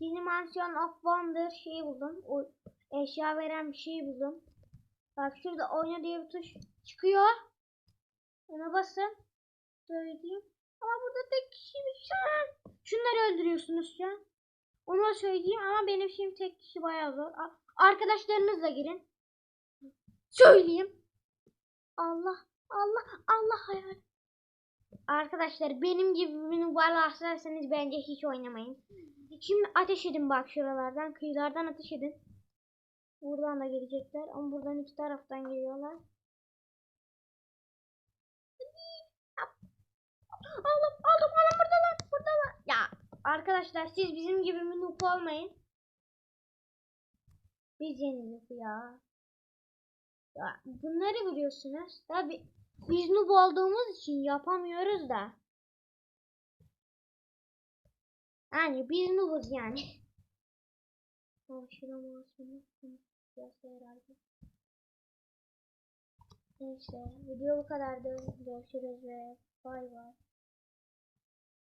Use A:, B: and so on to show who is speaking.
A: Dimension of Wonder şeyi buldum. O eşya veren bir şey buldum. Bak şurada oyna diye bir tuş çıkıyor. Ona basın. Söyleyeyim. Ama burada tek kişiymiş şu an. Şunları öldürüyorsunuz şu an. Onu söyleyeyim ama benim şimdi tek kişi bayağı zor. Arkadaşlarınızla girin. Söyleyeyim. Allah Allah Allah hayal. Arkadaşlar benim gibi bir varlarsanız bence hiç oynamayın. Şimdi ateş edin bak şuralardan. Kıyılardan ateş edin. Buradan da gelecekler ama buradan iki taraftan geliyorlar. Aldım aldım aldım buradalar buradalar. Ya arkadaşlar siz bizim gibi noob olmayın. Biz yenildik ya. Ya bunları biliyorsunuz. Tabi biz noob olduğumuz için yapamıyoruz da. Yani biz noobuz yani. Olsun. herhalde. Neyse video bu kadardı. Görüşürüz ve bay bay.